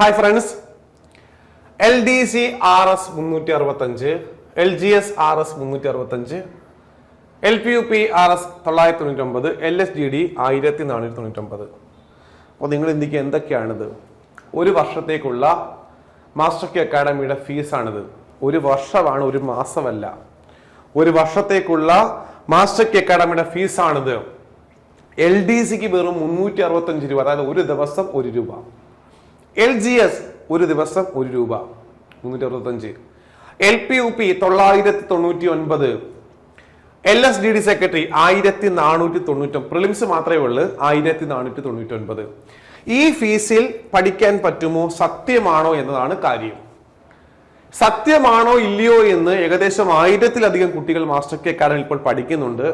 Hi friends L D C R S മുന്നൂറ്റി അറുപത്തഞ്ച് L G S R S മുന്നൂറ്റി അറുപത്തഞ്ച് L P U P R S തൊള്ളായിരത്തി തൊണ്ണൂറ്റൊമ്പത് എൽ എസ് ജി ഡി ആയിരത്തി നാനൂറ്റി തൊണ്ണൂറ്റൊമ്പത് അപ്പോൾ നിങ്ങൾ ഇന്ത്യയ്ക്ക് എന്തൊക്കെയാണിത്? ഒരു വർഷത്തേക്കുള്ള മാസ്റ്റർ കെ അക്കാഡമിയുടെ ഫീസാണിത്. ഒരു വർഷമാണ് ഒരു മാസമല്ല. ഒരു വർഷത്തേക്കുള്ള മാസ്റ്റർ കെ അക്കാഡമിയുടെ ഫീസാണിത്. എൽ ഡി സിക്ക് വെറും മുന്നൂറ്റി അറുപത്തഞ്ച് രൂപ അതായത് ഒരു ദിവസം ഒരു രൂപ. എൽ ജി എസ് ഒരു ദിവസം ഒരു രൂപ. മുന്നൂറ്റി അറുപത്തഞ്ച് എൽ പി യു പി തൊള്ളായിരത്തി തൊണ്ണൂറ്റി ഒൻപത് L S D D secretary ആയിരത്തി നാനൂറ്റി തൊണ്ണൂറ്റി പ്രിലിംസ് മാത്രമേ ഉള്ളൂ ആയിരത്തി നാനൂറ്റി തൊണ്ണൂറ്റി ഒൻപത് ഈ ഫീസിൽ പഠിക്കാൻ പറ്റുമോ സത്യമാണോ എന്നതാണ് കാര്യം. സത്യമാണോ ഇല്ലയോ എന്ന് ഏകദേശം ആയിരത്തിലധികം കുട്ടികൾ മാസ്റ്റർ കെ അക്കാഡമിയിൽ ഇപ്പോൾ പഠിക്കുന്നുണ്ട്.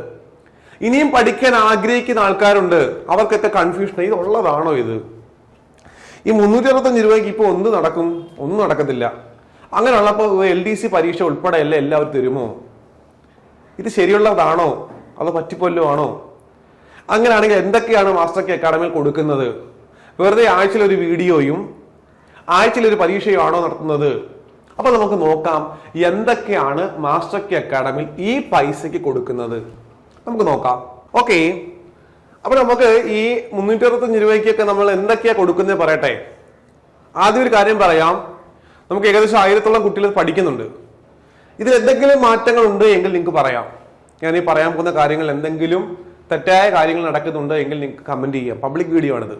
ഇനിയും പഠിക്കാൻ ആഗ്രഹിക്കുന്ന ആൾക്കാരുണ്ട്. അവർക്കൊക്കെ കൺഫ്യൂഷൻ ഇത് ഉള്ളതാണോ ഇത്? ഈ മുന്നൂറ്റി അറുപത്തഞ്ച് രൂപയ്ക്ക് ഇപ്പോൾ ഒന്ന് നടക്കും ഒന്നും നടക്കത്തില്ല. അങ്ങനെയുള്ളപ്പോൾ എൽ ഡി സി പരീക്ഷ ഉൾപ്പെടെ അല്ല എല്ലാവരും തരുമോ? ഇത് ശരിയുള്ളതാണോ? അതോ പറ്റിപ്പൊല്ലോ ആണോ അങ്ങനെയാണെങ്കിൽ എന്തൊക്കെയാണ് മാസ്റ്റർ കെ അക്കാഡമിയിൽ കൊടുക്കുന്നത്? വെറുതെ ആഴ്ചയിൽ ഒരു വീഡിയോയും ആഴ്ചയിൽ ഒരു പരീക്ഷയും ആണോ നടത്തുന്നത്? അപ്പൊ നമുക്ക് നോക്കാം എന്തൊക്കെയാണ് മാസ്റ്റർ കെ അക്കാഡമിയിൽ ഈ പൈസയ്ക്ക് കൊടുക്കുന്നത്. നമുക്ക് നോക്കാം. ഓക്കെ അപ്പൊ നമുക്ക് ഈ മുന്നൂറ്റി അറുപത്തഞ്ച് രൂപയ്ക്കൊക്കെ നമ്മൾ എന്തൊക്കെയാ കൊടുക്കുന്നത് പറയട്ടെ? ആദ്യം ഒരു കാര്യം പറയാം. നമുക്ക് ഏകദേശം ആയിരത്തോളം കുട്ടികൾ പഠിക്കുന്നുണ്ട്. ഇതിൽ എന്തെങ്കിലും മാറ്റങ്ങൾ ഉണ്ട് എങ്കിൽ നിങ്ങൾക്ക് പറയാം. ഞാൻ ഈ പറയാൻ പോകുന്ന കാര്യങ്ങൾ എന്തെങ്കിലും തെറ്റായ കാര്യങ്ങൾ നടക്കുന്നുണ്ട് എങ്കിൽ നിങ്ങൾക്ക് കമന്റ് ചെയ്യാം. പബ്ലിക് വീഡിയോ ആണിത്.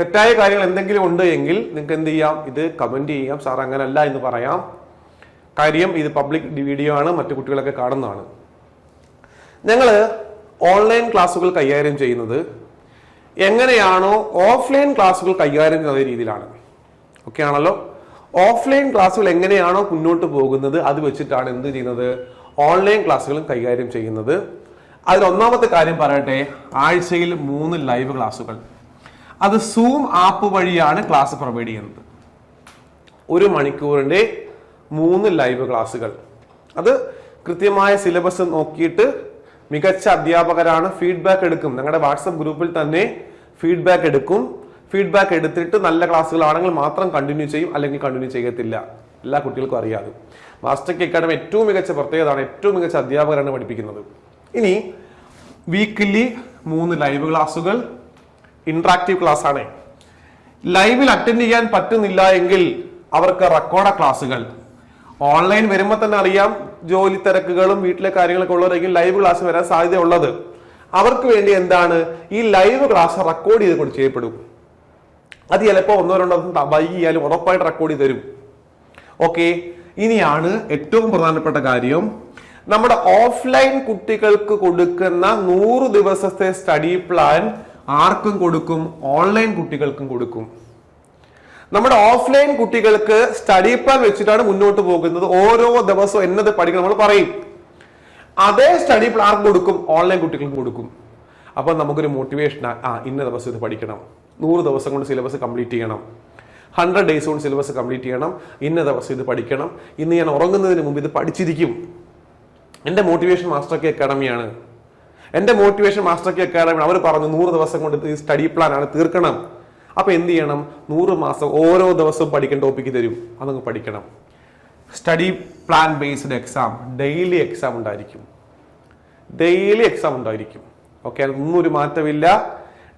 തെറ്റായ കാര്യങ്ങൾ എന്തെങ്കിലും ഉണ്ട് എങ്കിൽ നിങ്ങൾക്ക് എന്ത് ചെയ്യാം? ഇത് കമന്റ് ചെയ്യാം. സാർ അങ്ങനല്ല എന്ന് പറയാം. കാര്യം ഇത് പബ്ലിക് വീഡിയോ ആണ്. മറ്റു കുട്ടികളൊക്കെ കാണുന്നതാണ്. ഞങ്ങൾ ഓൺലൈൻ ക്ലാസ്സുകൾ കൈകാര്യം ചെയ്യുന്നത് എങ്ങനെയാണോ ഓഫ്ലൈൻ ക്ലാസ്സുകൾ കൈകാര്യം ചെയ്യുന്ന രീതിയിലാണ്. ഓക്കെ ആണല്ലോ? ഓഫ്ലൈൻ ക്ലാസ്സുകൾ എങ്ങനെയാണോ മുന്നോട്ട് പോകുന്നത് അത് വെച്ചിട്ടാണ് എന്ത് ചെയ്യുന്നത്? ഓൺലൈൻ ക്ലാസ്സുകളും കൈകാര്യം ചെയ്യുന്നത്. അതിൽ ഒന്നാമത്തെ കാര്യം പറയട്ടെ ആഴ്ചയിൽ മൂന്ന് ലൈവ് ക്ലാസ്സുകൾ. അത് സൂം ആപ്പ് വഴിയാണ് ക്ലാസ് പ്രൊവൈഡ് ചെയ്യുന്നത്. ഒരു മണിക്കൂറിന്റെ മൂന്ന് ലൈവ് ക്ലാസ്സുകൾ. അത് കൃത്യമായ സിലബസ് നോക്കിയിട്ട് മികച്ച അധ്യാപകരാണ് ഫീഡ്ബാക്ക് എടുക്കും. ഞങ്ങളുടെ വാട്സപ്പ് ഗ്രൂപ്പിൽ തന്നെ ഫീഡ്ബാക്ക് എടുക്കും. ഫീഡ്ബാക്ക് എടുത്തിട്ട് നല്ല ക്ലാസ്സുകളാണെങ്കിൽ മാത്രം കണ്ടിന്യൂ ചെയ്യും അല്ലെങ്കിൽ കണ്ടിന്യൂ ചെയ്യത്തില്ല. എല്ലാ കുട്ടികൾക്കും അറിയാതെ മാസ്റ്റർ കെ അക്കാഡമി ഏറ്റവും മികച്ച പ്രത്യേകതയാണ് ഏറ്റവും മികച്ച അധ്യാപകരാണ് പഠിപ്പിക്കുന്നത്. ഇനി വീക്കിലി മൂന്ന് ലൈവ് ക്ലാസ്സുകൾ ഇന്ററാക്റ്റീവ് ക്ലാസ് ആണ് ലൈവിൽ അറ്റൻഡ് ചെയ്യാൻ പറ്റുന്നില്ല എങ്കിൽ അവർക്ക് റെക്കോർഡ് ക്ലാസ്സുകൾ. ഓൺലൈൻ വരുമ്പോൾ തന്നെ അറിയാം ജോലി തിരക്കുകളും വീട്ടിലെ കാര്യങ്ങളൊക്കെ ഉള്ളവരെങ്കിൽ ലൈവ് ക്ലാസ് വരാൻ സാധ്യത ഉള്ളത് അവർക്ക് വേണ്ടി എന്താണ്? ഈ ലൈവ് ക്ലാസ് റെക്കോർഡ് ചെയ്ത് കൊണ്ട് ചെയ്യപ്പെടും. അത് ചിലപ്പോൾ ഒന്നോ രണ്ടോ ദിവസം വൈകിയാലും ഉറപ്പായിട്ട് റെക്കോർഡ് ചെയ്ത് തരും. ഓക്കെ ഇനിയാണ് ഏറ്റവും പ്രധാനപ്പെട്ട കാര്യം. നമ്മുടെ ഓഫ്ലൈൻ കുട്ടികൾക്ക് കൊടുക്കുന്ന നൂറ് ദിവസത്തെ സ്റ്റഡി പ്ലാൻ ആർക്കും കൊടുക്കും? ഓൺലൈൻ കുട്ടികൾക്കും കൊടുക്കും. നമ്മുടെ ഓഫ്ലൈൻ കുട്ടികൾക്ക് സ്റ്റഡി പ്ലാൻ വെച്ചിട്ടാണ് മുന്നോട്ട് പോകുന്നത്. ഓരോ ദിവസവും എന്നത് പഠിക്കണം നമ്മൾ പറയും. അതേ സ്റ്റഡി പ്ലാൻ ആർക്ക് കൊടുക്കും? ഓൺലൈൻ കുട്ടികൾക്ക് കൊടുക്കും. അപ്പൊ നമുക്കൊരു മോട്ടിവേഷൻ ആ ഇന്ന ദിവസം ഇത് പഠിക്കണം. നൂറ് ദിവസം കൊണ്ട് സിലബസ് കംപ്ലീറ്റ് ചെയ്യണം. ഹൺഡ്രഡ് ഡേയ്സ് കൊണ്ട് സിലബസ് കംപ്ലീറ്റ് ചെയ്യണം. ഇന്ന ദിവസം ഇത് പഠിക്കണം. ഇന്ന് ഞാൻ ഉറങ്ങുന്നതിന് മുമ്പ് ഇത് പഠിച്ചിരിക്കും. എന്റെ മോട്ടിവേഷൻ മാസ്റ്റർ കെ അക്കാഡമിയാണ് എന്റെ മോട്ടിവേഷൻ മാസ്റ്റർ കെ അക്കാഡമി അവർ പറഞ്ഞു നൂറ് ദിവസം കൊണ്ട് ഈ സ്റ്റഡി പ്ലാൻ ആണ് തീർക്കണം. അപ്പൊ എന്ത് ചെയ്യണം? നൂറ് മാസം ഓരോ ദിവസവും പഠിക്കാൻ ടോപ്പിക്ക് തരും. അതങ്ങ് പഠിക്കണം. Study plan based exam daily exam ഉണ്ടായിരിക്കും. ഡെയിലി എക്സാം ഉണ്ടായിരിക്കും. ഓക്കെ ഒന്നും ഒരു മാറ്റമില്ല.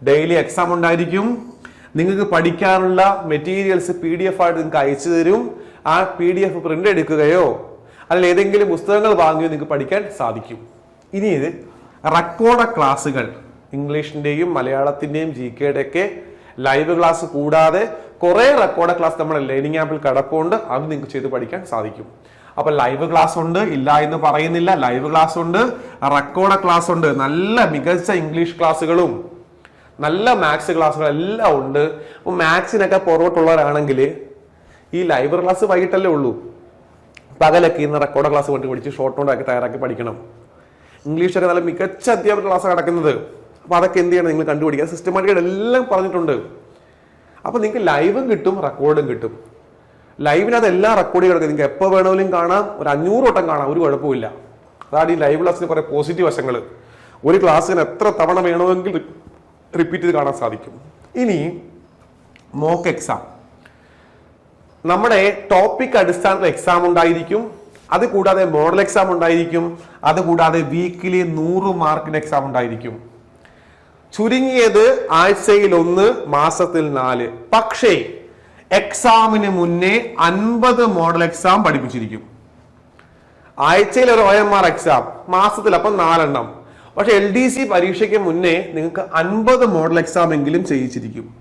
ഡെയിലി എക്സാം ഉണ്ടായിരിക്കും. നിങ്ങൾക്ക് പഠിക്കാനുള്ള മെറ്റീരിയൽസ് പി ഡി എഫ് ആയിട്ട് നിങ്ങൾക്ക് അയച്ചു തരും. ആ പി ഡി എഫ് പ്രിന്റ് എടുക്കുകയോ അല്ലെങ്കിൽ ഏതെങ്കിലും പുസ്തകങ്ങൾ വാങ്ങിയോ നിങ്ങൾക്ക് പഠിക്കാൻ സാധിക്കും. ഇനി ഇത് റെക്കോർഡ് ക്ലാസ്സുകൾ ഇംഗ്ലീഷിന്റെയും മലയാളത്തിന്റെയും ജി കെയുടെ ഒക്കെ ലൈവ് ക്ലാസ് കൂടാതെ കുറേ റെക്കോർഡ് ക്ലാസ് നമ്മുടെ ലേണിംഗ് ആപ്പിൽ കിടപ്പുണ്ട്. അത് നിങ്ങൾക്ക് ചെയ്ത് പഠിക്കാൻ സാധിക്കും. അപ്പൊ ലൈവ് ക്ലാസ് ഉണ്ട്. ഇല്ല എന്ന് പറയുന്നില്ല. ലൈവ് ക്ലാസ് ഉണ്ട്. റെക്കോർഡ് ക്ലാസ് ഉണ്ട്. നല്ല മികച്ച ഇംഗ്ലീഷ് ക്ലാസ്സുകളും നല്ല മാത്സ് ക്ലാസ്സുകൾ എല്ലാം ഉണ്ട്. അപ്പൊ മാത്സിനൊക്കെ പുറകോട്ടുള്ളവരാണെങ്കിൽ ഈ ലൈവ് ക്ലാസ് വൈകിട്ടല്ലേ ഉള്ളൂ. പകലൊക്കെ ഇന്ന് റെക്കോർഡ് ക്ലാസ് കൊണ്ട് പഠിച്ച് ഷോർട്ട് നോട്ടാക്കി തയ്യാറാക്കി പഠിക്കണം. ഇംഗ്ലീഷൊക്കെ നല്ല മികച്ച അധ്യാപക ക്ലാസ് നടക്കുന്നത്. അപ്പൊ അതൊക്കെ എന്ത് ചെയ്യണം? നിങ്ങൾ കണ്ടുപിടിക്കുക. സിസ്റ്റമാറ്റിക്കായിട്ട് എല്ലാം പറഞ്ഞിട്ടുണ്ട്. അപ്പോൾ നിങ്ങൾക്ക് ലൈവും കിട്ടും റെക്കോർഡും കിട്ടും. ലൈവിനകത്ത് എല്ലാ റെക്കോർഡ് കിടക്കും നിങ്ങൾക്ക് എപ്പോൾ വേണമെങ്കിലും കാണാം. ഒരു അഞ്ഞൂറ് വട്ടം കാണാം. ഒരു കുഴപ്പമില്ല അതാണ് ഈ ലൈവ് ക്ലാസ്സിന് കുറേ പോസിറ്റീവ് വശങ്ങൾ ഒരു ക്ലാസ്സിന് എത്ര തവണ വേണമെങ്കിൽ റിപ്പീറ്റ് ചെയ്ത് കാണാൻ സാധിക്കും. ഇനി മോക്ക് എക്സാം നമ്മുടെ ടോപ്പിക് അടിസ്ഥാനത്തിൽ എക്സാം ഉണ്ടായിരിക്കും. അത് കൂടാതെ മോഡൽ എക്സാം ഉണ്ടായിരിക്കും. അത് കൂടാതെ വീക്കിലി നൂറ് മാർക്കിന് എക്സാം ഉണ്ടായിരിക്കും. ചുരുങ്ങിയത് ആഴ്ചയിൽ ഒന്ന് മാസത്തിൽ നാല്. പക്ഷേ എക്സാമിന് മുന്നേ അൻപത് മോഡൽ എക്സാം പഠിപ്പിച്ചിരിക്കും. ആഴ്ചയിൽ ഒരു ഒ എം ആർ എക്സാം മാസത്തിൽ അപ്പം നാലെണ്ണം. പക്ഷെ എൽ ഡി സി പരീക്ഷയ്ക്ക് മുന്നേ നിങ്ങൾക്ക് അൻപത് മോഡൽ എക്സാം എങ്കിലും ചെയ്യിച്ചിരിക്കും.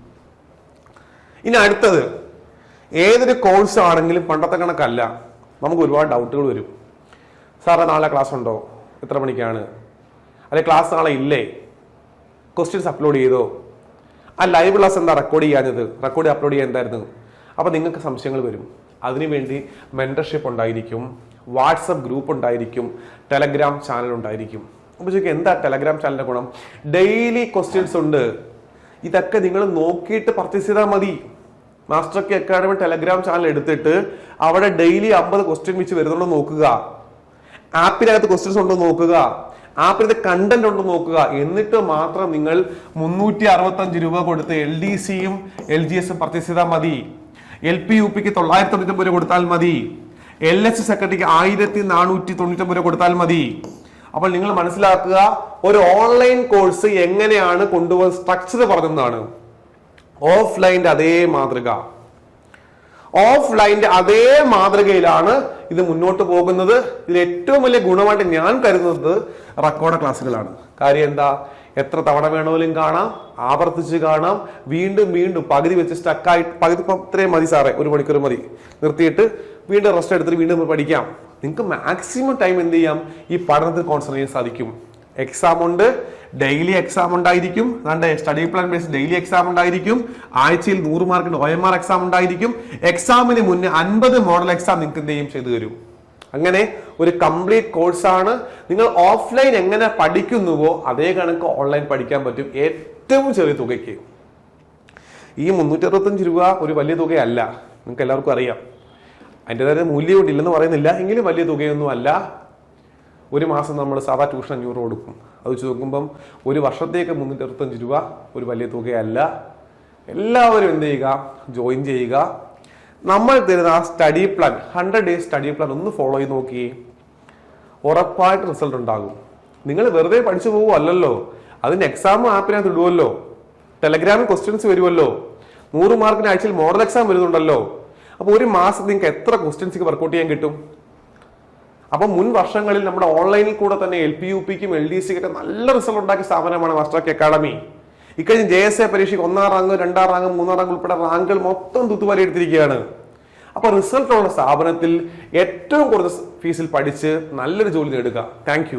ഇനി അടുത്തത്. ഏതൊരു കോഴ്സ് ആണെങ്കിലും പണ്ടത്തെ കണക്കല്ല. നമുക്ക് ഒരുപാട് ഡൗട്ടുകൾ വരും. സാറേ നാളെ ക്ലാസ് ഉണ്ടോ എത്ര മണിക്കാണ്? അല്ലെ ക്ലാസ് നാളെ ഇല്ലേ? ക്വസ്റ്റ്യൻസ് അപ്ലോഡ് ചെയ്തോ? ആ ലൈവ് ക്ലാസ് എന്താ റെക്കോർഡ് ചെയ്യാഞ്ഞത്? റെക്കോർഡ് അപ്ലോഡ് ചെയ്യാൻ എന്തായിരുന്നു? അപ്പോൾ നിങ്ങൾക്ക് സംശയങ്ങൾ വരും. അതിനുവേണ്ടി മെന്റർഷിപ്പ് ഉണ്ടായിരിക്കും. വാട്സപ്പ് ഗ്രൂപ്പ് ഉണ്ടായിരിക്കും. ടെലഗ്രാം ചാനൽ ഉണ്ടായിരിക്കും. അപ്പോൾ ചോദിക്കുക എന്താ ടെലഗ്രാം ചാനലിന്റെ ഗുണം? ഡെയിലി ക്വസ്റ്റ്യൻസ് ഉണ്ട്. ഇതൊക്കെ നിങ്ങൾ നോക്കിയിട്ട് പർച്ചേസ് ചെയ്താൽ മതി. Master K academy Telegram channel എടുത്തിട്ട് അവിടെ ഡെയിലി അമ്പത് ക്വസ്റ്റ്യൻ വെച്ച് വരുന്നുണ്ടോ നോക്കുക. ആപ്പിനകത്ത് ക്വസ്റ്റ്യൻസ് ഉണ്ടോ നോക്കുക. ആപ്പിനകത്ത് കണ്ടന്റ് ഉണ്ടോ നോക്കുക. എന്നിട്ട് മാത്രം നിങ്ങൾ മുന്നൂറ്റി അറുപത്തഞ്ച് രൂപ കൊടുത്ത് എൽ ഡി സിയും എൽ ജി എസും പർച്ചേസ് ചെയ്താൽ മതി. എൽ പി യു പിക്ക് തൊള്ളായിരത്തി തൊണ്ണൂറ്റൊമ്പത് രൂപ കൊടുത്താൽ മതി. എൽ എസ് സെക്രട്ടറിക്ക് ആയിരത്തി നാനൂറ്റി തൊണ്ണൂറ്റൊമ്പത് രൂപ കൊടുത്താൽ മതി. അപ്പോൾ നിങ്ങൾ മനസ്സിലാക്കുക ഒരു ഓൺലൈൻ കോഴ്സ് എങ്ങനെയാണ് കൊണ്ടുപോകാൻ സ്ട്രക്ചർ പറഞ്ഞതാണ്. ഓഫ്ലൈന്റെ അതേ മാതൃക. ഓഫ്ലൈന്റെ അതേ മാതൃകയിലാണ് ഇത് മുന്നോട്ട് പോകുന്നത്. ഇതിൽ ഏറ്റവും വലിയ ഗുണമായിട്ട് ഞാൻ കരുതുന്നത് റെക്കോർഡ് ക്ലാസ്സുകളാണ്. കാര്യം എന്താ? എത്ര തവണ വേണമെങ്കിലും കാണാം ആവർത്തിച്ച് കാണാം വീണ്ടും വീണ്ടും പകുതി വെച്ച് സ്റ്റക്കായി പകുതി അത്രയും മതി സാറേ ഒരു മണിക്കൂർ മതി. നിർത്തിയിട്ട് വീണ്ടും റെസ്റ്റ് എടുത്തിട്ട് വീണ്ടും പഠിക്കാം. നിങ്ങൾക്ക് മാക്സിമം ടൈം എന്ത് ചെയ്യാം? ഈ പഠനത്തിൽ കോൺസെൻട്രേറ്റ് ചെയ്യാൻ സാധിക്കും. എക്സാം ഉണ്ട്. ഡെയിലി എക്സാം ഉണ്ടായിരിക്കും. അതാണ്ട് study plan base daily exam ഉണ്ടായിരിക്കും. ആഴ്ചയിൽ നൂറ് മാർക്കിന്റെ ഒ എം ആർ എക്സാം ഉണ്ടായിരിക്കും. എക്സാമിന് മുന്നേ അൻപത് മോഡൽ എക്സാം നിങ്ങൾക്ക് എന്ത് ചെയ്യും? ചെയ്തു തരും. അങ്ങനെ ഒരു കംപ്ലീറ്റ് കോഴ്സാണ് നിങ്ങൾ ഓഫ്ലൈൻ എങ്ങനെ പഠിക്കുന്നുവോ അതേ കണക്ക് ഓൺലൈൻ പഠിക്കാൻ പറ്റും. ഏറ്റവും ചെറിയ തുകയ്ക്ക്. ഈ മുന്നൂറ്റി അറുപത്തഞ്ച് രൂപ ഒരു വലിയ തുകയല്ല. നിങ്ങൾക്ക് എല്ലാവർക്കും അറിയാം. അതിന്റെതായ മൂല്യം ഇല്ലെന്ന് പറയുന്നില്ല. എങ്കിലും വലിയ തുകയൊന്നും അല്ല ഒരു മാസം നമ്മൾ സാധാ ട്യൂഷൻ അഞ്ഞൂറ് കൊടുക്കും. അത് വെച്ച് നോക്കുമ്പം ഒരു വർഷത്തേക്ക് മുന്നൂറ്റി രൂപ ഒരു വലിയ തുകയല്ല. എല്ലാവരും എന്ത് ചെയ്യുക? ജോയിൻ ചെയ്യുക. നമ്മൾ തരുന്ന ആ study plan hundred days study plan ഒന്ന് ഫോളോ ചെയ്ത് നോക്കി ഉറപ്പായിട്ട് റിസൾട്ട് ഉണ്ടാകും. നിങ്ങൾ വെറുതെ പഠിച്ചു പോകുമല്ലോ അതിന് എക്സാം ആപ്പിനകത്ത് ഇടുമല്ലോ ടെലഗ്രാമിൽ ക്വസ്റ്റ്യൻസ് വരുമല്ലോ നൂറ് മാർക്കിന് ആഴ്ചയിൽ മോഡൽ എക്സാം വരുന്നുണ്ടല്ലോ. അപ്പോൾ ഒരു മാസം നിങ്ങൾക്ക് എത്ര ക്വസ്റ്റ്യൻസ് വർക്കൗട്ട് ചെയ്യാൻ കിട്ടും? അപ്പോൾ മുൻ വർഷങ്ങളിൽ നമ്മുടെ ഓൺലൈനിൽ കൂടെ തന്നെ എൽ പി യു പിക്കും എൽ ഡി സിക്കൊക്കെ നല്ല റിസൾട്ട് ഉണ്ടാക്കിയ സ്ഥാപനമാണ് മാസ്റ്റർ കെ അക്കാഡമി. ഇക്കഴിഞ്ഞ ജെ എസ് എ പരീക്ഷയ്ക്ക് ഒന്നാം റാങ്ക് രണ്ടാം റാങ്ക് മൂന്നാം റാങ്ക് ഉൾപ്പെടെ റാങ്കുകൾ മൊത്തം തുത്തുവാരി എടുത്തിരിക്കുകയാണ്. അപ്പോൾ റിസൾട്ടുള്ള സ്ഥാപനത്തിൽ ഏറ്റവും കുറഞ്ഞ ഫീസിൽ പഠിച്ച് നല്ലൊരു ജോലി നേടുക. താങ്ക്